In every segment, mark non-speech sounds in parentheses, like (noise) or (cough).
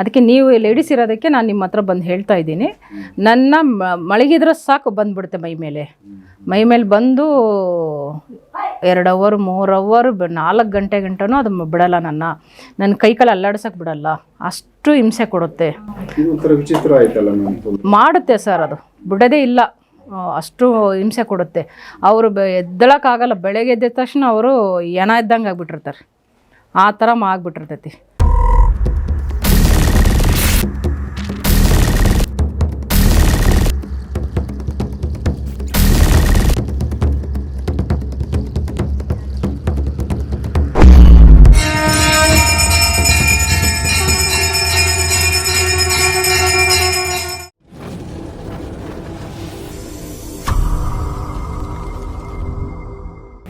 ಅದಕ್ಕೆ ನೀವು ಲೇಡೀಸ್ ಇರೋದಕ್ಕೆ ನಾನು ನಿಮ್ಮ ಹತ್ರ ಬಂದು ಹೇಳ್ತಾ ಇದ್ದೀನಿ. ನನ್ನ ಮ- ಮಲಗಿದ್ರೆ ಸಾಕು ಬಂದುಬಿಡುತ್ತೆ ಮೈ ಮೇಲೆ. ಮೈ ಮೇಲೆ ಬಂದು ಎರಡು ಅವರ್ ಮೂರು ಅವರ್ ನಾಲ್ಕು ಗಂಟೆ ಗಂಟೆನೂ ಅದು ಬಿಡಲ್ಲ ನನ್ನ. ನನ್ನ ಕೈ ಕಾಲು ಅಲ್ಲಾಡ್ಸಕ್ಕೆ ಬಿಡಲ್ಲ. ಅಷ್ಟು ಹಿಂಸೆ ಕೊಡುತ್ತೆ. ಮಾಡುತ್ತೆ ಸರ್ ಅದು. ಬಿಡೋದೇ ಇಲ್ಲ. ಅಷ್ಟು ಹಿಂಸೆ ಕೊಡುತ್ತೆ. ಅವರು ಬೆ ಎದ್ದಳಕ್ಕಾಗಲ್ಲ ಬೆಳಗ್ಗೆ ಎದ್ದ ತಕ್ಷಣ ಅವರು ಏನ ಇದ್ದಂಗೆ ಆಗಿಬಿಟ್ಟಿರ್ತಾರೆ. ಆ ಥರ ಆಗ್ಬಿಟ್ಟಿರ್ತೈತಿ.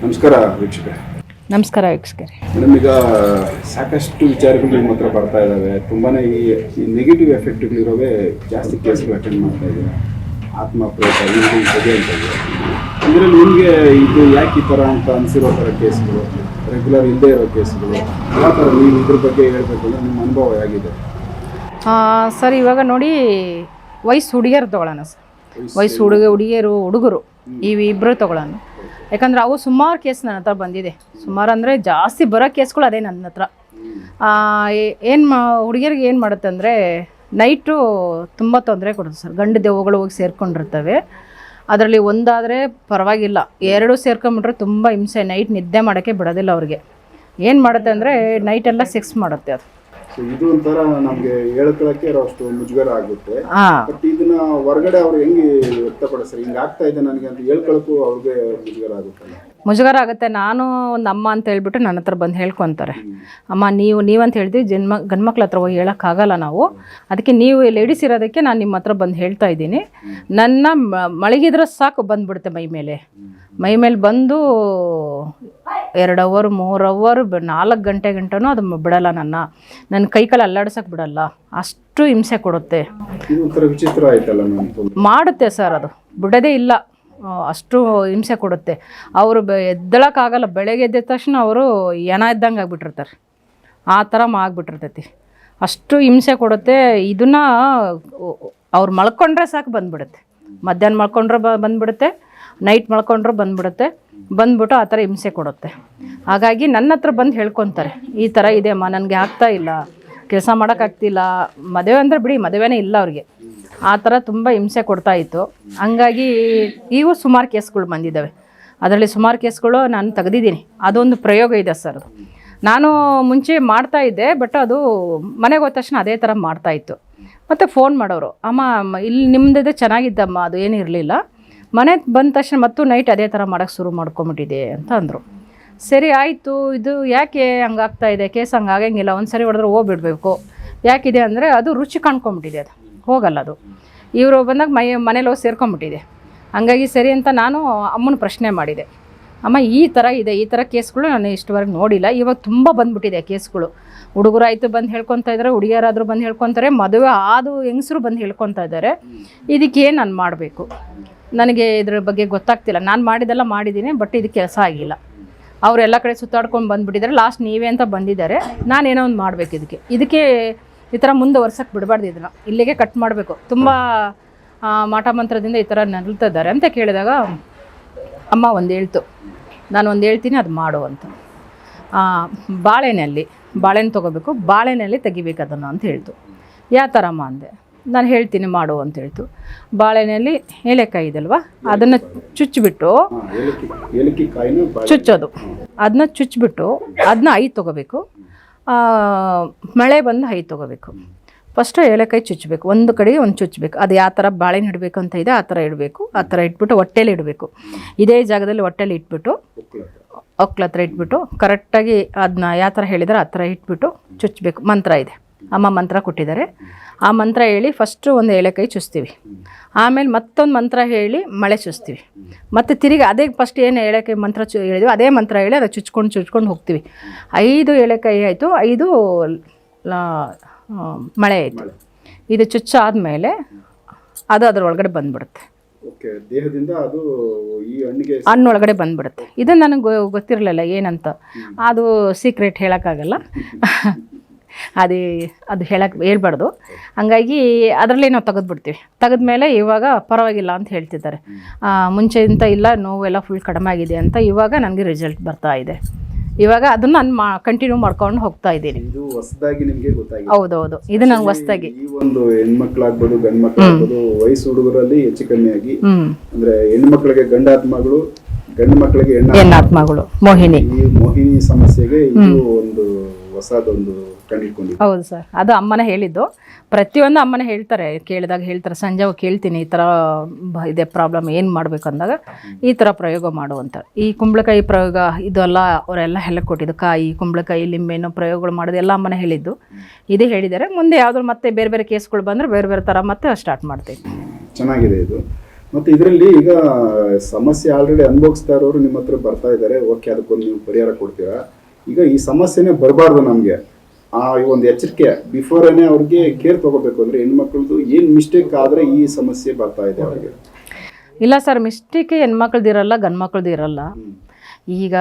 ನಮಸ್ಕಾರ ವೀಕ್ಷಕರೇ. ನಮಸ್ಕಾರ ವೀಕ್ಷಕರೇ. ಮೇಡಮ್ ಈಗ ಸಾಕಷ್ಟು ವಿಚಾರಗಳು ನಿಮ್ಮ ಹತ್ರ ಬರ್ತಾ ಇದ್ದಾವೆ ತುಂಬಾ ಈ ನೆಗೆಟಿವ್ ಎಫೆಕ್ಟ್ಗಳಿರೋವೇ ಜಾಸ್ತಿ ಕೇಸ್ಗಳು ಅಟೆಂಡ್ ಮಾಡ್ತಾ ಇದ್ದಾರೆ ಆತ್ಮ ಪ್ರೇತ ಅಂತ ಇದೆ. ಅಂದರೆ ನಿಮಗೆ ಇದು ಯಾಕೆ ಈ ಥರ ಅಂತ ಅನಿಸಿರೋ ಥರ ಕೇಸ್ಗಳು ರೆಗ್ಯುಲರ್ ಇಲ್ಲದೆ ಇರೋ ಕೇಸ್ಗಳು ಯಾವ ಥರ ನೀವು ಇದ್ರ ಬಗ್ಗೆ ಹೇಳಬೇಕು ಅಂದರೆ ನಿಮ್ಮ ಅನುಭವ ಹೇಗಿದೆ? ಸರ್ ಇವಾಗ ನೋಡಿ ವಯಸ್ಸು ಹುಡುಗಿಯರು ತಗೊಳ್ಳೋಣ ಸರ್. ವಯಸ್ಸು ಹುಡುಗ ಹುಡುಗಿಯರು ಹುಡುಗರು ಇವು ಇಬ್ಬರು ತೊಗೊಳ್ಳೋಣ. ಯಾಕಂದ್ರೆ ಅವು ಸುಮಾರು ಕೇಸ್ ನನ್ನ ಹತ್ರ ಬಂದಿದೆ. ಸುಮಾರು ಅಂದರೆ ಜಾಸ್ತಿ ಬರೋ ಕೇಸ್ಗಳು ಅದೇ ನನ್ನ ಹತ್ರ. ಏನು ಮಾ ಹುಡುಗಿಯರಿಗೆ ಏನು ಮಾಡುತ್ತೆ ಅಂದರೆ ನೈಟು ತುಂಬ ತೊಂದರೆ ಕೊಡುತ್ತೆ ಸರ್. ಗಂಡು ದೆವ್ವಗಳು ಹೋಗಿ ಸೇರ್ಕೊಂಡಿರ್ತವೆ. ಅದರಲ್ಲಿ ಒಂದಾದರೆ ಪರವಾಗಿಲ್ಲ. ಎರಡು ಸೇರ್ಕೊಂಬಿಟ್ರೆ ತುಂಬ ಹಿಂಸೆ. ನೈಟ್ ನಿದ್ದೆ ಮಾಡೋಕ್ಕೆ ಬಿಡೋದಿಲ್ಲ ಅವ್ರಿಗೆ. ಏನು ಮಾಡುತ್ತೆ ಅಂದರೆ ನೈಟೆಲ್ಲ ಸೆಕ್ಸ್ ಮಾಡುತ್ತೆ ಅದು. ಇದು ಒಂಥರ ನಮಗೆ ಹೇಳ್ಕೊಳಕ್ಕೆ ಅಷ್ಟು ಮುಜುಗರ ಆಗುತ್ತೆ. ಬಟ್ ಇದನ್ನ ಹೊರಗಡೆ ಅವ್ರು ಹೆಂಗೆ ವ್ಯಕ್ತಪಡಿಸ್ತಾರೆ? ಹಿಂಗ ಆಗ್ತಾ ಇದೆ ನನಗೆ ಅಂತ ಹೇಳ್ಕೊಳಕ್ಕೂ ಅವ್ರಿಗೆ ಮುಜುಗರ ಆಗುತ್ತೆ ಮುಜುಗರ ಆಗುತ್ತೆ. ನಾನು ಒಂದು ಅಮ್ಮ ಅಂತ ಹೇಳ್ಬಿಟ್ಟು ನನ್ನ ಹತ್ರ ಬಂದು ಹೇಳ್ಕೊತಾರೆ. ಅಮ್ಮ ನೀವು ನೀವಂತ ಹೇಳ್ತೀವಿ ಜನ್ಮ ಗಂಡ್ಮಕ್ಳ ಹತ್ರ ಹೋಗಿ ಹೇಳೋಕ್ಕಾಗಲ್ಲ ನಾವು. ಅದಕ್ಕೆ ನೀವು ಲೇಡೀಸ್ ಇರೋದಕ್ಕೆ ನಾನು ನಿಮ್ಮ ಹತ್ರ ಬಂದು ಹೇಳ್ತಾ ಇದ್ದೀನಿ. ನನ್ನ ಮ- ಮಲಗಿದ್ರೆ ಸಾಕು ಬಂದ್ಬಿಡುತ್ತೆ ಮೈ ಮೇಲೆ. ಮೈ ಮೇಲೆ ಬಂದು ಎರಡು ಅವರ್ ಮೂರು ಅವರ್ ನಾಲ್ಕು ಗಂಟೆ ಗಂಟನೂ ಅದು ಬಿಡಲ್ಲ ನನ್ನ. ನನ್ನ ಕೈ ಕಾಲು ಅಲ್ಲಾಡ್ಸಕ್ಕೆ ಬಿಡಲ್ಲ. ಅಷ್ಟು ಹಿಂಸೆ ಕೊಡುತ್ತೆ. ಮಾಡುತ್ತೆ ಸರ್ ಅದು. ಬಿಡೋದೇ ಇಲ್ಲ. ಅಷ್ಟು ಹಿಂಸೆ ಕೊಡುತ್ತೆ. ಅವರು ಎದ್ದಳಕ್ಕಾಗಲ್ಲ. ಬೆಳಗ್ಗೆ ಎದ್ದ ತಕ್ಷಣ ಅವರು ಎಣ ಇದ್ದಂಗೆ ಆಗ್ಬಿಟ್ಟಿರ್ತಾರೆ. ಆ ಥರ ಆಗ್ಬಿಟ್ಟಿರ್ತೈತಿ. ಅಷ್ಟು ಹಿಂಸೆ ಕೊಡುತ್ತೆ. ಇದನ್ನ ಅವ್ರು ಮಲ್ಕೊಂಡ್ರೆ ಸಾಕು ಬಂದ್ಬಿಡುತ್ತೆ. ಮಧ್ಯಾಹ್ನ ಮಲ್ಕೊಂಡ್ರೆ ಬ ಬಂದ್ಬಿಡುತ್ತೆ. ನೈಟ್ ಮಳ್ಕೊಂಡ್ರು ಬಂದ್ಬಿಡುತ್ತೆ. ಬಂದ್ಬಿಟ್ಟು ಆ ಥರ ಹಿಂಸೆ ಕೊಡುತ್ತೆ. ಹಾಗಾಗಿ ನನ್ನ ಹತ್ರ ಬಂದು ಹೇಳ್ಕೊತಾರೆ. ಈ ಥರ ಇದೆ ಅಮ್ಮ, ನನಗೆ ಆಗ್ತಾ ಇಲ್ಲ. ಕೆಲಸ ಮಾಡೋಕ್ಕಾಗ್ತಿಲ್ಲ ಮದುವೆ ಅಂದರೆ ಬಿಡಿ, ಮದುವೆನೇ ಇಲ್ಲ ಅವ್ರಿಗೆ. ಆ ಥರ ತುಂಬ ಹಿಂಸೆ ಕೊಡ್ತಾ ಇತ್ತು. ಹಂಗಾಗಿ ಈಗೂ ಸುಮಾರು ಕೇಸ್ಗಳು ಬಂದಿದ್ದಾವೆ. ಅದರಲ್ಲಿ ಸುಮಾರು ಕೇಸ್ಗಳು ನಾನು ತೆಗೆದಿದ್ದೀನಿ. ಅದೊಂದು ಪ್ರಯೋಗ ಇದೆ ಸರ್ ನಾನು ಮುಂಚೆ ಮಾಡ್ತಾ ಇದ್ದೆ, ಬಟ್ ಅದು ಮನೆಗೆ ಹೋದ ತಕ್ಷಣ ಅದೇ ಥರ ಮಾಡ್ತಾ ಇತ್ತು. ಮತ್ತು ಫೋನ್ ಮಾಡೋರು. ಅಮ್ಮ ಇಲ್ಲಿ ನಿಮ್ಮದೇ ಚೆನ್ನಾಗಿದ್ದಮ್ಮ, ಅದು ಏನೂ ಇರಲಿಲ್ಲ ಮನೆ ಬಂದ ತಕ್ಷಣ ಮತ್ತು ನೈಟ್ ಅದೇ ಥರ ಮಾಡೋಕ್ಕೆ ಶುರು ಮಾಡ್ಕೊಂಬಿಟ್ಟಿದೆ ಅಂತ ಅಂದರು. ಸರಿ, ಆಯಿತು. ಇದು ಯಾಕೆ ಹಂಗಾಗ್ತಾ ಇದೆ? ಕೇಸ್ ಹಂಗೆ ಆಗಂಗಿಲ್ಲ. ಒಂದು ಸರಿ ಹೊಡೆದ್ರೆ ಹೋಗ್ಬಿಡ್ಬೇಕು. ಯಾಕಿದೆ ಅಂದರೆ ಅದು ರುಚಿ ಕಾಣ್ಕೊಂಬಿಟ್ಟಿದೆ ಅದು. ಹೋಗಲ್ಲ ಅದು. ಇವರು ಬಂದಾಗ ಮೈ ಮನೇಲಿ ಹೋಗಿ ಸೇರ್ಕೊಂಬಿಟ್ಟಿದೆ. ಹಂಗಾಗಿ ಸರಿ ಅಂತ ನಾನು ಅಮ್ಮನ ಪ್ರಶ್ನೆ ಮಾಡಿದೆ. ಅಮ್ಮ, ಈ ಥರ ಇದೆ. ಈ ಥರ ಕೇಸ್ಗಳು ನಾನು ಇಷ್ಟವರೆಗೆ ನೋಡಿಲ್ಲ. ಇವಾಗ ತುಂಬ ಬಂದ್ಬಿಟ್ಟಿದೆ ಕೇಸ್ಗಳು. ಹುಡುಗರಾಯ್ತು ಬಂದು ಹೇಳ್ಕೊತಾ ಇದ್ದಾರೆ ಹುಡುಗಿಯರಾದರೂ ಬಂದು ಹೇಳ್ಕೊತಾರೆ. ಮದುವೆ ಆದು ಹೆಂಗಸರು ಬಂದು ಹೇಳ್ಕೊತಾ ಇದ್ದಾರೆ ಇದಕ್ಕೇನು ನಾನು ಮಾಡಬೇಕು? ನನಗೆ ಇದ್ರ ಬಗ್ಗೆ ಗೊತ್ತಾಗ್ತಿಲ್ಲ. ನಾನು ಮಾಡಿದೆಲ್ಲ ಮಾಡಿದ್ದೀನಿ ಬಟ್ ಇದು ಕೆಲಸ ಆಗಿಲ್ಲ. ಅವ್ರು ಎಲ್ಲ ಕಡೆ ಸುತ್ತಾಡ್ಕೊಂಡು ಬಂದುಬಿಟ್ಟಿದ್ದಾರೆ ಲಾಸ್ಟ್ ನೀವೇ ಅಂತ ಬಂದಿದ್ದಾರೆ. ನಾನೇನೋ ಒಂದು ಮಾಡಬೇಕು ಇದಕ್ಕೆ. ಇದಕ್ಕೆ ಈ ಥರ ಮುಂದುವರ್ಸಕ್ಕೆ ಬಿಡಬಾರ್ದು ಇದನ್ನು. ಇಲ್ಲಿಗೆ ಕಟ್ ಮಾಡಬೇಕು. ತುಂಬ ಮಾಟಮಂತ್ರದಿಂದ ಮಾಟ ಮಂತ್ರದಿಂದ ಈ ಥರ ನಲ್ತಿದ್ದಾರೆ ಅಂತ ಕೇಳಿದಾಗ ಅಮ್ಮ ಒಂದು ಹೇಳ್ತು. ನಾನು ಒಂದು ಹೇಳ್ತೀನಿ, ಅದು ಮಾಡು ಅಂತ. ಬಾಳೆನಲ್ಲಿ ಬಾಳೆಹಣ್ಣು ತೊಗೋಬೇಕು. ಬಾಳೆನಲ್ಲಿ ತೆಗಿಬೇಕು ಅದನ್ನು ಅಂತ ಹೇಳ್ತು. ಯಾವ ಥರಮ್ಮ ಅಂದೆ? ನಾನು ಹೇಳ್ತೀನಿ ಮಾಡು ಅಂತ ಹೇಳ್ತು. ಬಾಳೆನಲ್ಲಿ ಏಲೆಕಾಯಿ ಇದಲ್ವಾ? ಅದನ್ನು ಚುಚ್ಚಿಬಿಟ್ಟು ಚುಚ್ಚೋದು. ಅದನ್ನ ಚುಚ್ಚಿಬಿಟ್ಟು ಅದನ್ನ ಐ ತೊಗೋಬೇಕು. ಮಳೆ ಬಂದು ಐ ತೊಗೋಬೇಕು. ಫಸ್ಟು ಏಲಕಾಯಿ ಚುಚ್ಚಬೇಕು ಒಂದು ಕಡೆ ಒಂದು ಚುಚ್ಚಬೇಕು ಅದು ಯಾವ ಥರ ಬಾಳೆನ ಇಡಬೇಕು ಅಂತ ಇದೆ ಆ ಥರ ಇಡಬೇಕು. ಆ ಥರ ಇಟ್ಬಿಟ್ಟು ಹೊಟ್ಟೆಲಿ ಇಡಬೇಕು. ಇದೇ ಜಾಗದಲ್ಲಿ ಹೊಟ್ಟೆಲಿ ಇಟ್ಬಿಟ್ಟು. ಒಕ್ಲ ಹತ್ರ ಇಟ್ಬಿಟ್ಟು ಕರೆಕ್ಟಾಗಿ ಅದನ್ನ ಯಾವ ಥರ ಹೇಳಿದ್ರೆ ಆ ಥರ ಇಟ್ಬಿಟ್ಟು ಚುಚ್ಚಬೇಕು ಮಂತ್ರ ಇದೆ. ಅಮ್ಮ ಮಂತ್ರ ಕೊಟ್ಟಿದ್ದಾರೆ. ಆ ಮಂತ್ರ ಹೇಳಿ ಫಸ್ಟು ಒಂದು ಏಳೆಕಾಯಿ ಚುಸ್ತೀವಿ ಆಮೇಲೆ ಮತ್ತೊಂದು ಮಂತ್ರ ಹೇಳಿ ಮಳೆ ಚುಚ್ತೀವಿ. ಮತ್ತು ತಿರುಗಿ ಅದೇ ಫಸ್ಟ್ ಏನು ಏಳೆಕಾಯಿ ಮಂತ್ರ ಚು ಹೇಳಿದ್ವಿ ಅದೇ ಮಂತ್ರ ಹೇಳಿ ಅದು ಚುಚ್ಕೊಂಡು ಚುಚ್ಕೊಂಡು ಹೋಗ್ತೀವಿ. ಐದು ಏಳೆಕಾಯಿ ಆಯಿತು ಐದು ಮಳೆ ಆಯಿತು. ಇದು ಚುಚ್ಚಾದ್ಮೇಲೆ ಅದು ಅದರೊಳಗಡೆ ಬಂದ್ಬಿಡುತ್ತೆ. ದೇಹದಿಂದ ಅದು ಈ ಹಣ್ಣಿಗೆ ಹಣ್ಣೊಳಗಡೆ ಬಂದ್ಬಿಡುತ್ತೆ. ಇದು ನನಗೆ ಗೊತ್ತಿರಲಿಲ್ಲ ಏನಂತ. ಅದು ಸೀಕ್ರೆಟ್ ಹೇಳೋಕ್ಕಾಗಲ್ಲ. ಅದು ಅದು ಹೇಳಕ್ಕೆ ಹೇಳ್ಬಾರ್ದು. ಹಂಗಾಗಿ ಅದರಲ್ಲೇ ನಾವು ತೆಗೆದ್ಬಿಡ್ತೀವಿ. ತೆಗೆದ್ಮೇಲೆ ಇವಾಗ ಪರವಾಗಿಲ್ಲ ಅಂತ ಹೇಳ್ತಿದ್ದಾರೆ. ಮುಂಚೆಯಿಂದ ಇಲ್ಲ ನೋವೆಲ್ಲ ಫುಲ್ ಕಡಿಮೆ ಆಗಿದೆ ಅಂತ ಇವಾಗ ನನಗೆ ರಿಸಲ್ಟ್ ಬರ್ತಾ ಇದೆ. ಇವಾಗ ಅದನ್ನ ನಾನು ಮಾ ಕಂಟಿನ್ಯೂ ಮಾಡ್ಕೊಂಡು ಹೋಗ್ತಾ ಇದ್ದೀನಿ. ಇದು ಹೊಸದಾಗಿ ನಿಮ್ಗೆ ಗೊತ್ತಾಗಿದೆ. ಹೌದೌದು. ಇದು ನಂಗೆ ಹೊಸದಾಗಿ. ಈ ಒಂದು ಹೆಣ್ಮಕ್ಳಾಗ್ಬೋದು ಗಂಡ್ ಮಕ್ಳಾಗ್ಬೋದು ವಯಸ್ಸು ಹುಡುಗರಲ್ಲಿ ಹೆಚ್ಚು ಕಮ್ಮಿ ಆಗಿ. ಅಂದ್ರೆ ಹೆಣ್ಮಕ್ಳಿಗೆ ಗಂಡಾತ್ಮಗಳು ಗಂಡು ಮಕ್ಕಳಿಗೆ ಹೆಣ್ಣು ಹೆಣ್ಣಾತ್ಮಗಳು ಮೋಹಿನಿ. ಈ ಮೋಹಿನಿ ಸಮಸ್ಯೆಗೆ ಇದು ಒಂದು ಹೊಸದೊಂದು ಹೌದು ಸರ್. ಅದು ಅಮ್ಮನೇ ಹೇಳಿದ್ದು. ಪ್ರತಿಯೊಂದು ಅಮ್ಮನೇ ಹೇಳ್ತಾರೆ ಕೇಳಿದಾಗ ಹೇಳ್ತಾರೆ ಸಂಜೆ ಹೋಗಿ ಕೇಳ್ತೀನಿ ಈ ಥರ ಇದೆ ಪ್ರಾಬ್ಲಮ್ ಏನು ಮಾಡಬೇಕು ಅಂದಾಗ ಈ ಥರ ಪ್ರಯೋಗ ಮಾಡು ಅಂತ ಈ ಕುಂಬಳಕಾಯಿ ಪ್ರಯೋಗ ಇದೆಲ್ಲ ಅವರೆಲ್ಲ ಹೆಲ್ಲ ಕೊಟ್ಟಿದ್ದು ಕಾಯಿ ಕುಂಬಳಕಾಯಿ ಲಿಂಬೆಣ್ಣು ಪ್ರಯೋಗಗಳು ಮಾಡೋದು ಎಲ್ಲ ಅಮ್ಮನೇ ಹೇಳಿದ್ದು. ಇದೇ ಹೇಳಿದ್ದಾರೆ. ಮುಂದೆ ಯಾವ್ದಾದ್ರು ಮತ್ತೆ ಬೇರೆ ಬೇರೆ ಕೇಸ್ಗಳು ಬಂದರೆ ಬೇರೆ ಬೇರೆ ಥರ ಮತ್ತೆ ಸ್ಟಾರ್ಟ್ ಮಾಡ್ತೀನಿ ಚೆನ್ನಾಗಿದೆ ಇದು. ಮತ್ತೆ ಇದರಲ್ಲಿ ಈಗ ಸಮಸ್ಯೆ ಆಲ್ರೆಡಿ ಅನುಭವಿಸ್ತಾ ಇರೋರು ನಿಮ್ಮ ಹತ್ರ ಬರ್ತಾ ಇದ್ದಾರೆ. ಓಕೆ ಅದಕ್ಕೊಂದು ನೀವು ಪರಿಹಾರ ಕೊಡ್ತೀರಾ? ಈಗ ಈ ಸಮಸ್ಯೆನೇ ಬರಬಾರ್ದು ನಮಗೆ. ಆ ಈ ಒಂದು ಎಚ್ಚರಿಕೆ ಬಿಫೋರೇನೆ ಅವ್ರಿಗೆ ಕೇರ್ ತಗೋಬೇಕು ಅಂದ್ರೆ ಹೆಣ್ಮಕ್ಳದ್ದು ಏನು ಮಿಸ್ಟೇಕ್ ಆದ್ರೆ ಈ ಸಮಸ್ಯೆ ಬರ್ತಾ ಇದೆ ಅವ್ರಿಗೆ. ಇಲ್ಲ ಸರ್ ಮಿಸ್ಟೇಕ್ ಹೆಣ್ಮಕ್ಳದ್ದು ಇರಲ್ಲ ಗಂಡು ಮಕ್ಳದ್ದು ಇರಲ್ಲ ಈಗ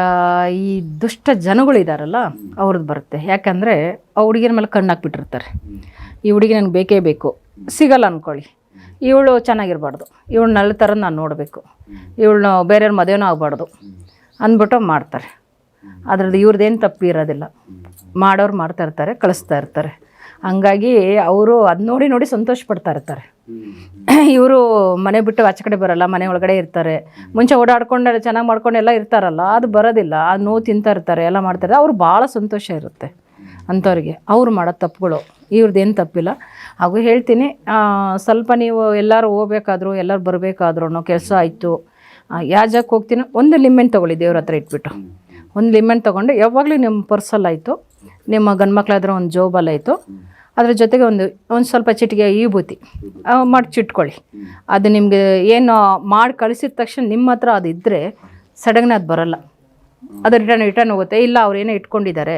ಈ ದುಷ್ಟ ಜನಗಳಿದಾರಲ್ಲ ಅವ್ರದ್ದು ಬರುತ್ತೆ. ಯಾಕಂದರೆ ಆ ಹುಡುಗಿನ ಮೇಲೆ ಕಣ್ಣು ಹಾಕ್ಬಿಟ್ಟಿರ್ತಾರೆ. ಈ ಹುಡುಗಿ ನನಗೆ ಬೇಕೇ ಬೇಕು. ಸಿಗಲ್ಲ ಅಂದ್ಕೊಳ್ಳಿ ಇವಳು ಚೆನ್ನಾಗಿರ್ಬಾರ್ದು. ಇವಳು ನಳ್ಳ ಥರ ನಾನು ನೋಡಬೇಕು. ಇವಳನ್ನ ಬೇರೆಯವ್ರ ಮದುವೆನೂ ಆಗಬಾರ್ದು. ಅಂದ್ಬಿಟ್ಟು ಮಾಡ್ತಾರೆ. ಅದ್ರದ್ದು ಇವ್ರದ್ದೇನು ತಪ್ಪು ಇರೋದಿಲ್ಲ ಮಾಡೋರು ಮಾಡ್ತಾ ಇರ್ತಾರೆ ಕಳಿಸ್ತಾ ಇರ್ತಾರೆ. ಹಂಗಾಗಿ ಅವರು ಅದು ನೋಡಿ ನೋಡಿ ಸಂತೋಷ ಪಡ್ತಾ ಇರ್ತಾರೆ. ಇವರು ಮನೆ ಬಿಟ್ಟು ಆಚೆ ಕಡೆ ಬರೋಲ್ಲ ಮನೆ ಒಳಗಡೆ ಇರ್ತಾರೆ. ಮುಂಚೆ ಓಡಾಡ್ಕೊಂಡು ಚೆನ್ನಾಗಿ ಮಾಡ್ಕೊಂಡು ಎಲ್ಲ ಇರ್ತಾರಲ್ಲ ಅದು ಬರೋದಿಲ್ಲ. ಅದು ನೋವು ತಿಂತಾ ಇರ್ತಾರೆ ಎಲ್ಲ ಮಾಡ್ತಾರೆ ಅವ್ರು ಭಾಳ ಸಂತೋಷ ಇರುತ್ತೆ ಅಂಥವ್ರಿಗೆ. ಅವ್ರು ಮಾಡೋ ತಪ್ಪುಗಳು ಇವ್ರದ್ದೇನು ತಪ್ಪಿಲ್ಲ. ಹಾಗೂ ಹೇಳ್ತೀನಿ ಸ್ವಲ್ಪ ನೀವು ಎಲ್ಲರೂ ಹೋಗ್ಬೇಕಾದ್ರು ಎಲ್ಲರೂ ಬರಬೇಕಾದ್ರೂ ಕೆಲಸ ಆಯಿತು. ಯಾವ ಜಾಗಕ್ಕೆ ಹೋಗ್ತೀನೋ ಒಂದು ಲಿಮೆಂಟ್ ತೊಗೊಳ್ಳಿ ದೇವ್ರ ಹತ್ರ ಇಟ್ಬಿಟ್ಟು. ಒಂದು ಲಿಮೆಂಟ್ ತೊಗೊಂಡು ಯಾವಾಗಲೂ ನಿಮ್ಮ ಪರ್ಸಲ್ಲಿ ಆಯಿತು ನಿಮ್ಮ ಗಂಡು ಮಕ್ಕಳಾದ್ರೆ ಒಂದು ಜೋಬಲ್ಲಿ ಆಯಿತು. ಅದ್ರ ಜೊತೆಗೆ ಒಂದು ಒಂದು ಸ್ವಲ್ಪ ಚಿಟಿಗೆ ವಿಭೂತಿ ಭೂತಿ ಮಾಡಿ ಚಿಟ್ಕೊಳ್ಳಿ ಅದು ನಿಮಗೆ ಏನು ಮಾಡಿ ಕಳಿಸಿದ ತಕ್ಷಣ ನಿಮ್ಮ ಹತ್ರ ಅದು ಇದ್ದರೆ ಸಡಗನ ಅದು ಬರೋಲ್ಲ. ಅದು ರಿಟರ್ನ್ ರಿಟರ್ನ್ ಹೋಗುತ್ತೆ. ಇಲ್ಲ ಅವ್ರೇನೋ ಏನೋ ಇಟ್ಕೊಂಡಿದ್ದಾರೆ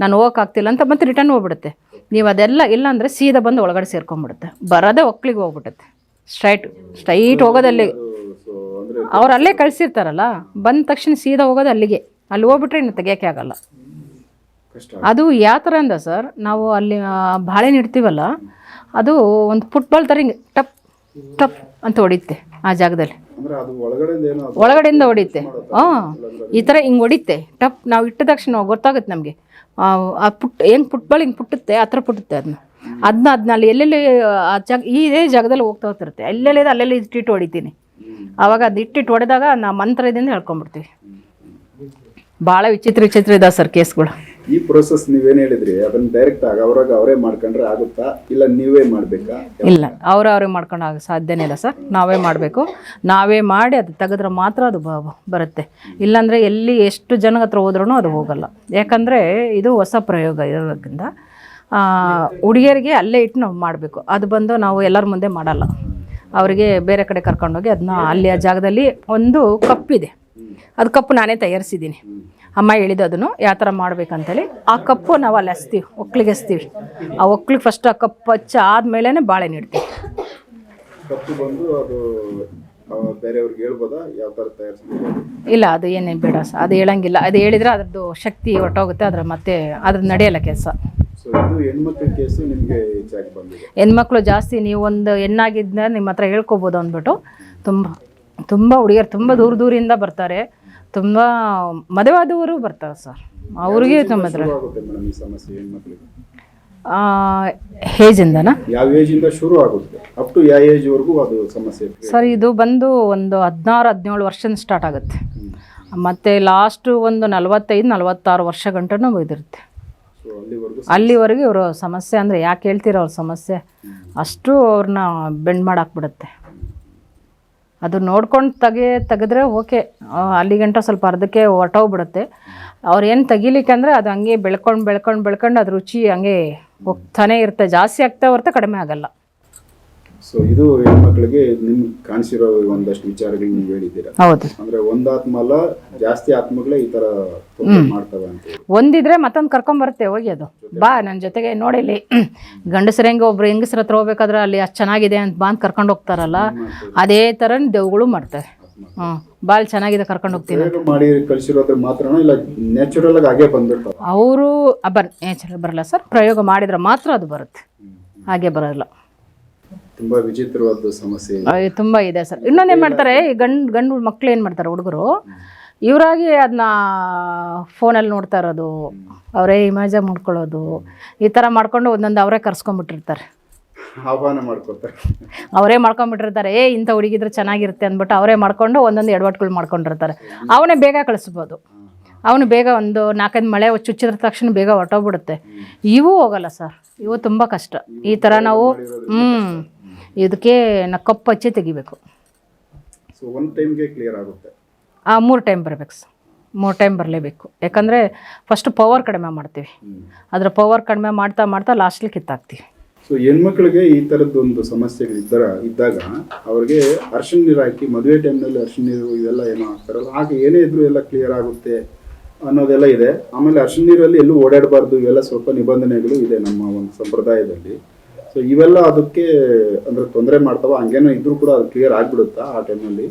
ನಾನು ಹೋಗೋಕ್ಕಾಗ್ತಿಲ್ಲ ಅಂತ ಮತ್ತೆ ರಿಟರ್ನ್ ಹೋಗ್ಬಿಡುತ್ತೆ. ನೀವು ಅದೆಲ್ಲ ಇಲ್ಲ ಅಂದರೆ ಸೀದಾ ಬಂದು ಒಳಗಡೆ ಸೇರ್ಕೊಂಡ್ಬಿಡುತ್ತೆ ಬರೋದೇ ಒಕ್ಕಳಿಗೆ ಹೋಗ್ಬಿಡುತ್ತೆ. ಸ್ಟ್ರೈಟ್ ಸ್ಟ್ರೈಟ್ ಹೋಗೋದಲ್ಲಿ ಅಲ್ಲಿಗೆ. ಅವ್ರು ಅಲ್ಲೇ ಕಳಿಸಿರ್ತಾರಲ್ಲ ಬಂದ ತಕ್ಷಣ ಸೀದಾ ಹೋಗೋದು ಅಲ್ಲಿಗೆ. ಅಲ್ಲಿ ಹೋಗ್ಬಿಟ್ರೆ ಇನ್ನು ತೆಗಿಯೋಕ್ಕೆ ಆಗಲ್ಲ. ಅದು ಯಾವ ಥರ ಅಂದ ಸರ್ ನಾವು ಅಲ್ಲಿ ಬಾಳೆ ಇಡ್ತೀವಲ್ಲ ಅದು ಒಂದು ಫುಟ್ಬಾಲ್ ಥರ ಹಿಂಗೆ ಟಪ್ ಟಪ್ ಅಂತ ಹೊಡಿತೆ ಆ ಜಾಗದಲ್ಲಿ. ಒಳಗಡೆಯಿಂದ ಹೊಡಿತ್ತೆ ಹೊಡಿತೆ ಹಾಂ ಈ ಥರ ಹಿಂಗೆ ಹೊಡಿತೆ ಟಪ್ ನಾವು ಇಟ್ಟ ತಕ್ಷಣ ಗೊತ್ತಾಗುತ್ತೆ ನಮಗೆ. ಆ ಪುಟ್ ಹೆಂಗೆ ಫುಟ್ಬಾಲ್ ಹಿಂಗೆ ಪುಟ್ಟುತ್ತೆ ಆ ಥರ ಪುಟ್ಟುತ್ತೆ ಅದನ್ನ. ಅದನ್ನ ಅದನ್ನ ಅಲ್ಲಿ ಎಲ್ಲೆಲ್ಲಿ ಆ ಜಾಗ ಇದೇ ಜಾಗದಲ್ಲಿ ಹೋಗ್ತಾ ಹೋಗ್ತಿರುತ್ತೆ. ಎಲ್ಲೆಲ್ಲಿದೆ ಅಲ್ಲೆಲ್ಲಿ ಇಟ್ಟಿಟ್ಟು ಹೊಡಿತೀನಿ. ಆವಾಗ ಅದು ಇಟ್ಟಿಟ್ಟು ಹೊಡೆದಾಗ ನಾ ಮಂತ್ರದಿಂದ ಹೇಳ್ಕೊಂಬಿಡ್ತೀವಿ ಭಾಳ ವಿಚಿತ್ರ ವಿಚಿತ್ರ ಇದಾವೆ ಸರ್ ಕೇಸ್ಗಳು. ಈ ಪ್ರೊಸೆಸ್ ನೀವೇನು ಹೇಳಿದ್ರಿ? ಅದನ್ನ ಡೈರೆಕ್ಟ್ ಆಗಿ ಅವ್ರಾಗ ಅವರೇ ಮಾಡ್ಕೊಂಡ್ರೆ ಆಗುತ್ತಾ? ಇಲ್ಲ ನೀವೇ ಮಾಡ್ಬೇಕಾ? ಇಲ್ಲ ಅವ್ರ ಅವ್ರೇ ಮಾಡ್ಕೊಂಡು ಆಗ ಸಾಧ್ಯನೇ ಇಲ್ಲ ಸರ್. ನಾವೇ ಮಾಡಬೇಕು. ನಾವೇ ಮಾಡಿ ಅದು ತೆಗೆದ್ರೆ ಮಾತ್ರ ಅದು ಬ- ಬರುತ್ತೆ. ಇಲ್ಲಾಂದರೆ ಎಲ್ಲಿ ಎಷ್ಟು ಜನ ಹತ್ರ ಹೋದ್ರೂ ಅದು ಹೋಗಲ್ಲ. ಯಾಕಂದರೆ ಇದು ಹೊಸ ಪ್ರಯೋಗ ಇರೋದ್ರಿಂದ ಆ, ಹುಡುಗಿಯರಿಗೆ ಅಲ್ಲೇ ಇಟ್ಟು ನಾವು ಮಾಡಬೇಕು. ಅದು ಬಂದು ನಾವು ಎಲ್ಲರ ಮುಂದೆ ಮಾಡಲ್ಲ. ಅವರಿಗೆ ಬೇರೆ ಕಡೆ ಕರ್ಕೊಂಡೋಗಿ ಅದನ್ನ ಅಲ್ಲಿಯ ಆ ಜಾಗದಲ್ಲಿ ಒಂದು ಕಪ್ಪಿದೆ. ಅದು ಕಪ್ಪು ನಾನೇ ತಯಾರಿಸಿದ್ದೀನಿ. ಅಮ್ಮ ಹೇಳಿದ ಅದನ್ನು ಯಾವ ಥರ ಮಾಡ್ಬೇಕಂತೇಳಿ ಆ ಕಪ್ಪು ನಾವು ಅಲ್ಲಿ ಹಚ್ತೀವಿ ಒಕ್ಲಿಗೆ ಹಚ್ತೀವಿ. ಆ ಒಕ್ಲಿಗೆ ಫಸ್ಟ್ ಆ ಕಪ್ಪು ಹಚ್ಚ ಆದ್ಮೇಲೆ ಬಾಳೆ ನೀಡ್ತೀವಿ. ಇಲ್ಲ ಅದು ಏನೇನು ಬೇಡ ಸರ್ ಅದು ಹೇಳಂಗಿಲ್ಲ. ಅದು ಹೇಳಿದ್ರೆ ಅದ್ರದ್ದು ಶಕ್ತಿ ಹೊರಟೋಗುತ್ತೆ ಅದ್ರ ಮತ್ತೆ ಅದ್ರ ನಡೆಯಲ್ಲ ಕೆಲಸ. ಹೆಣ್ಮಕ್ಳು ಜಾಸ್ತಿ ನೀವು ಒಂದು ಹೆಣ್ಣಾಗಿದ್ದ ನಿಮ್ಮ ಹತ್ರ ಹೇಳ್ಕೊಬೋದು ಅಂದ್ಬಿಟ್ಟು ತುಂಬ ತುಂಬ ಹುಡುಗಿಯರು ತುಂಬ ದೂರ ದೂರಿಂದ ಬರ್ತಾರೆ. ತುಂಬ ಮದುವಾದವರು ಬರ್ತಾರೆ ಸರ್. ಅವ್ರಿಗೆ ತುಂಬ ಯಾವ ಏಜ್ ಇಂದ ಶುರು ಆಗುತ್ತೆ? ಅಪ್ ಟು ಯಾವ ಏಜ್ ವರೆಗೂ ಅದು ಸಮಸ್ಯೆ ಸರ್ ಇದು ಬಂದು ಒಂದು ಹದಿನಾರು ಹದಿನೇಳು ವರ್ಷದಿಂದ ಸ್ಟಾರ್ಟ್ ಆಗುತ್ತೆ. ಮತ್ತು ಲಾಸ್ಟು ಒಂದು ನಲವತ್ತೈದು ನಲವತ್ತಾರು ವರ್ಷ ಗಂಟನೂ ಅಲ್ಲಿವರೆಗೂ ಅಲ್ಲಿವರೆಗೂ ಇವರು ಸಮಸ್ಯೆ ಅಂದರೆ ಯಾಕೆ ಹೇಳ್ತೀರ ಅವ್ರ ಸಮಸ್ಯೆ? ಅಷ್ಟು ಅವ್ರನ್ನ ಬೆಂಡ್ ಮಾಡಾಕ್ಬಿಡುತ್ತೆ. ಅದು ನೋಡ್ಕೊಂಡು ತೆಗೆ, ತೆಗೆದ್ರೆ ಓಕೆ. ಅಲ್ಲಿಗಂಟ ಸ್ವಲ್ಪ ಅರ್ಧಕ್ಕೆ ಹೊರಟೋಗ್ಬಿಡುತ್ತೆ. ಅವ್ರು ಏನು ತೆಗಿಲಿಕ್ಕೆ ಅಂದರೆ ಅದು ಹಂಗೆ ಬೆಳ್ಕೊಂಡು ಬೆಳ್ಕೊಂಡು ಬೆಳ್ಕೊಂಡು ಅದು ರುಚಿ ಹಂಗೆ ಹೋಗ್ತಾನೆ ಇರುತ್ತೆ. ಜಾಸ್ತಿ ಆಗ್ತಾ ಹೊರತು ಕಡಿಮೆ ಆಗಲ್ಲ. ಸೊ ಇದು ಹೆಣ್ಮಕ್ಳಿಗೆ ನಿಮ್ ಕಾಣಿಸಿರೋ ಒಂದಷ್ಟು ವಿಚಾರಗಳು ನೀವು ಹೇಳಿದ್ದೀರಾ? ಹೌದು. ಅಂದ್ರೆ ಒಂದ್ ಆತ್ಮ ಅಲ್ಲ ಜಾಸ್ತಿ ಆತ್ಮಗಳೇ ಈ ತರ ತೊಂದ್ರೆ ಮಾಡ್ತವೆ ಅಂತ ಹೇಳಿ. ಒಂದಿದ್ರೆ ಮತ್ತೊಂದು ಕರ್ಕೊಂಬರುತ್ತೆ ಹೋಗಿ ಅದು. ಬಾ ನನ್ನ ಜೊತೆಗೆ ನೋಡಿಲಿ ಗಂಡಸರ ಹೆಂಗೆ ಒಬ್ರು ಹೆಂಗಸ್ರ ಹತ್ರ ಹೋಗ್ಬೇಕಾದ್ರೆ ಅಲ್ಲಿ ಅಷ್ಟು ಚೆನ್ನಾಗಿದೆ ಅಂತ ಬಾ ಅಂತ ಕರ್ಕೊಂಡು ಹೋಗ್ತಾರಲ್ಲ ಅದೇ ಥರ ದೇವ್ಗಳು ಮಾಡ್ತಾರೆ. ಹ್ಞೂ ಭಾಳ ಚೆನ್ನಾಗಿದೆ ಕರ್ಕೊಂಡು ಹೋಗ್ತೀನಿ ಪ್ರಯೋಗ ಮಾಡಿ ಕಳಿಸಿರೋದ್ರ ಮಾತ್ರನಾ ಇಲ್ಲ ನ್ಯಾಚುರಲ್ ಆಗಿ ಹಾಗೆ ಬಂದ್ಬಿಡ್ತಾವ? ಅವರು ಬರ್ ನೇಚರ್ ಬರಲ್ಲ ಸರ್. ಪ್ರಯೋಗ ಮಾಡಿದ್ರೆ ಮಾತ್ರ ಅದು ಬರುತ್ತೆ. ಹಾಗೆ ಬರೋಲ್ಲ. ತುಂಬಾ ವಿಚಿತ್ರವಾದ ಸಮಸ್ಯೆ. ಅಯ್ಯೋ, ತುಂಬ ಇದೆ ಸರ್. ಇನ್ನೊಂದು ಏನು ಮಾಡ್ತಾರೆ ಈ ಗಂಡು ಗಂಡು ಮಕ್ಳು ಏನು ಮಾಡ್ತಾರೆ ಹುಡುಗರು? ಇವರಾಗಿ ಅದನ್ನ ಫೋನಲ್ಲಿ ನೋಡ್ತಾ ಇರೋದು ಅವರೇ ಇಮೇಜ ಮಾಡ್ಕೊಳ್ಳೋದು ಈ ಥರ ಮಾಡ್ಕೊಂಡು ಒಂದೊಂದು ಅವರೇ ಕರ್ಸ್ಕೊಂಡ್ಬಿಟ್ಟಿರ್ತಾರೆ. ಆಹ್ವಾನ ಮಾಡ್ಕೊತಾರೆ ಅವರೇ ಮಾಡ್ಕೊಂಡ್ಬಿಟ್ಟಿರ್ತಾರೆ ಏ ಇಂಥ ಹುಡುಗಿದ್ರೆ ಚೆನ್ನಾಗಿರುತ್ತೆ ಅಂದ್ಬಿಟ್ಟು ಅವರೇ ಮಾಡ್ಕೊಂಡು ಒಂದೊಂದು ಎಡವಟ್ಗಳು ಮಾಡ್ಕೊಂಡಿರ್ತಾರೆ. ಅವನೇ ಬೇಗ ಕಳಿಸ್ಬೋದು. ಅವನು ಬೇಗ ಒಂದು ನಾಲ್ಕೈದು ಮಳೆ ಚುಚ್ಚಿದ ತಕ್ಷಣ ಬೇಗ ಹೊಟ್ಟೋಗ್ಬಿಡುತ್ತೆ ಇವು ಹೋಗಲ್ಲ ಸರ್. ಇವು ತುಂಬ ಕಷ್ಟ. ಈ ಥರ ನಾವು ಹ್ಞೂ ಇದಕ್ಕೆ ನಾ ಕಪ್ಪು ಹಚ್ಚಿ ತೆಗಿಬೇಕು. ಸೊ ಒನ್ ಟೈಮ್ಗೆ ಕ್ಲಿಯರ್ ಆಗುತ್ತೆ. ಆ ಮೂರು ಟೈಮ್ ಬರಬೇಕು ಸರ್ ಮೂರು ಟೈಮ್ ಬರಲೇಬೇಕು. ಯಾಕಂದರೆ ಫಸ್ಟ್ ಪವರ್ ಕಡಿಮೆ ಮಾಡ್ತೀವಿ. ಅದರ ಪವರ್ ಕಡಿಮೆ ಮಾಡ್ತಾ ಮಾಡ್ತಾ ಲಾಸ್ಟ್ಲಿ ಕಿತ್ತಾಕ್ತೀವಿ ಸೊ ಹೆಣ್ಮಕ್ಳಿಗೆ ಈ ಥರದ್ದು ಒಂದು ಸಮಸ್ಯೆಗಳು ಇದ್ದರ ಇದ್ದಾಗ ಅವ್ರಿಗೆ ಅರ್ಶಿನ ನೀರು ಹಾಕಿ ಮದುವೆ ಟೈಮ್ನಲ್ಲಿ ಅರ್ಶಿನ ನೀರು ಇವೆಲ್ಲ ಏನೋ ಹಾಕ್ತಾರಲ್ಲ ಹಾಗೆ ಏನೇ ಇದ್ರೂ ಎಲ್ಲ ಕ್ಲಿಯರ್ ಆಗುತ್ತೆ ಅನ್ನೋದೆಲ್ಲ ಇದೆ. ಆಮೇಲೆ ಅರ್ಶಿನ ನೀರಲ್ಲಿ ಎಲ್ಲೂ ಓಡಾಡಬಾರ್ದು ಇವೆಲ್ಲ ಸ್ವಲ್ಪ ನಿಬಂಧನೆಗಳು ಇದೆ ನಮ್ಮ ಒಂದು ಸಂಪ್ರದಾಯದಲ್ಲಿ. ಸೊ ಇವೆಲ್ಲ ಅದಕ್ಕೆ ಅಂದ್ರೆ ತೊಂದರೆ ಮಾಡ್ತಾವ. ಹಂಗೇನೋ ಇದ್ರೂ ಕೂಡ ಅದು ಕ್ಲಿಯರ್ ಆಗ್ಬಿಡುತ್ತಾ ಆ ಟೈಮಲ್ಲಿ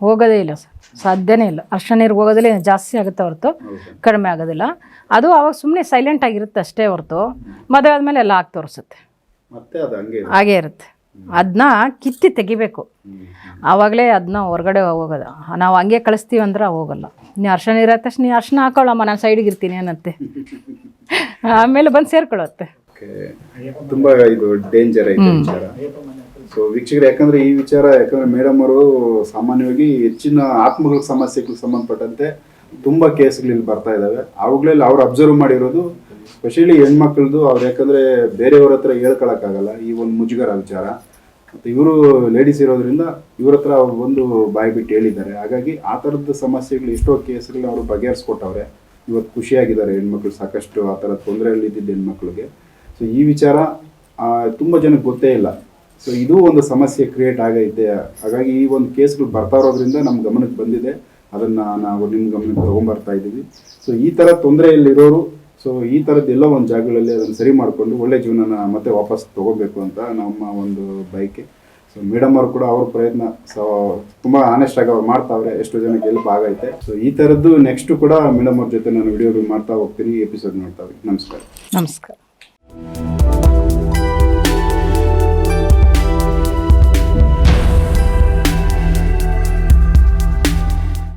ಹೋಗೋದೇ ಇಲ್ಲ ಸರ್. ಸಾಧ್ಯನೇ ಇಲ್ಲ. ಅರ್ಶನ ನೀರು ಹೋಗೋದಿಲ್ಲ ಜಾಸ್ತಿ ಆಗುತ್ತೆ ಹೊರತು. ಕಡಿಮೆ ಆಗೋದಿಲ್ಲ. ಅದು ಅವಾಗ ಸುಮ್ಮನೆ ಸೈಲೆಂಟ್ ಆಗಿರುತ್ತೆ ಅಷ್ಟೇ ಹೊರತು. ಮದುವೆ ಆದಮೇಲೆ ಎಲ್ಲ ಆಗಿ ತೋರಿಸುತ್ತೆ. ಮತ್ತೆ ಅದು ಹಂಗೆ ಇರುತ್ತೆ. ಅದನ್ನ ಕಿತ್ತಿ ತೆಗಿಬೇಕು. ಆವಾಗಲೇ ಅದನ್ನ ಹೊರಗಡೆ ಹೋಗೋದು. ನಾವು ಹಂಗೆ ಕಳಿಸ್ತೀವಿ ಅಂದ್ರೆ ಹೋಗಲ್ಲ. ನೀ ಅರ್ಶನ ನೀರು ಆದ ತಕ್ಷಣ ನೀ ಅರ್ಶನ ಹಾಕೊಳ್ಳಮ್ಮ ನಾನು ಸೈಡಿಗೆ ಇರ್ತೀನಿ ಅನ್ನತ್ತೆ. (laughs) ಆಮೇಲೆ ಬಂದು ಸೇರ್ಕೊಳ್ಳುತ್ತೆ. ತುಂಬಾ ಇದು ಡೇಂಜರ್ ಐತೆ ವಿಚಾರ. ಸೊ ವೀಕ್ಷಕರು ಯಾಕಂದ್ರೆ ಈ ವಿಚಾರ ಯಾಕಂದ್ರೆ ಮೇಡಮ್ ಅವರು ಸಾಮಾನ್ಯವಾಗಿ ಹೆಚ್ಚಿನ ಆತ್ಮಗಳ ಸಮಸ್ಯೆಗಳಿಗೆ ಸಂಬಂಧಪಟ್ಟಂತೆ ತುಂಬಾ ಕೇಸ್ಗಳು ಬರ್ತಾ ಇದಾವೆ. ಅವುಗಳಲ್ಲಿ ಅವ್ರು ಅಬ್ಸರ್ವ್ ಮಾಡಿರೋದು ಸ್ಪೆಷಲಿ ಹೆಣ್ಮಕ್ಳದು ಅವ್ರು ಯಾಕಂದ್ರೆ ಬೇರೆಯವ್ರ ಹತ್ರ ಹೇಳ್ಕೊಳಕ್ಕಾಗಲ್ಲ ಈ ಒಂದು ಮುಜುಗರ ವಿಚಾರ. ಮತ್ತು ಇವರು ಲೇಡೀಸ್ ಇರೋದ್ರಿಂದ ಇವ್ರ ಹತ್ರ ಅವ್ರು ಬಂದು ಬಾಯಿ ಬಿಟ್ಟು ಹೇಳಿದ್ದಾರೆ. ಹಾಗಾಗಿ ಆ ಥರದ ಸಮಸ್ಯೆಗಳು ಎಷ್ಟೋ ಕೇಸ್ಗಳನ್ನ ಅವರು ಬಗೆಹರಿಸ್ಕೊಟ್ಟವ್ರೆ. ಇವತ್ತು ಖುಷಿಯಾಗಿದ್ದಾರೆ ಹೆಣ್ಮಕ್ಳು ಸಾಕಷ್ಟು ಆ ಥರ ತೊಂದರೆಯಲ್ಲಿ ಇದ್ದಿದ್ದ ಹೆಣ್ಮಕ್ಳಿಗೆ. ಸೊ ಈ ವಿಚಾರ ತುಂಬ ಜನಕ್ಕೆ ಗೊತ್ತೇ ಇಲ್ಲ. ಸೊ ಇದು ಒಂದು ಸಮಸ್ಯೆ ಕ್ರಿಯೇಟ್ ಆಗೈತೆ. ಹಾಗಾಗಿ ಈ ಒಂದು ಕೇಸ್ಗಳು ಬರ್ತಾ ಇರೋದ್ರಿಂದ ನಮ್ಮ ಗಮನಕ್ಕೆ ಬಂದಿದೆ. ಅದನ್ನು ನಾವು ನಿಮ್ಮ ಗಮನಕ್ಕೆ ತೊಗೊಂಬರ್ತಾ ಇದ್ದೀವಿ. ಸೊ ಈ ಥರ ತೊಂದರೆಯಲ್ಲಿರೋರು ಸೊ ಈ ಥರದ್ದು ಎಲ್ಲೋ ಒಂದು ಜಾಗಗಳಲ್ಲಿ ಅದನ್ನು ಸರಿ ಮಾಡಿಕೊಂಡು ಒಳ್ಳೆ ಜೀವನನ ಮತ್ತೆ ವಾಪಸ್ ತೊಗೋಬೇಕು ಅಂತ ನಮ್ಮ ಒಂದು ಬೈಕೆ ಸೊ ಮೇಡಮ್ ಅವರು ಕೂಡ ಅವ್ರ ಪ್ರಯತ್ನ ಸೊ ತುಂಬ ಆನೆಸ್ಟ್ ಆಗಿ ಅವ್ರು ಮಾಡ್ತಾವ್ರೆ. ಎಷ್ಟು ಜನಕ್ಕೆ ಹೆಲ್ಪ್ ಆಗೈತೆ. ಸೊ ಈ ಥರದ್ದು ನೆಕ್ಸ್ಟ್ ಕೂಡ ಮೇಡಮ್ ಅವ್ರ ಜೊತೆ ನಾನು ವಿಡಿಯೋಗಳು ಮಾಡ್ತಾ ಹೋಗ್ತೀನಿ ಎಪಿಸೋಡ್ ನೋಡ್ತಾ ನಮಸ್ಕಾರ. ನಮಸ್ಕಾರ. Bye.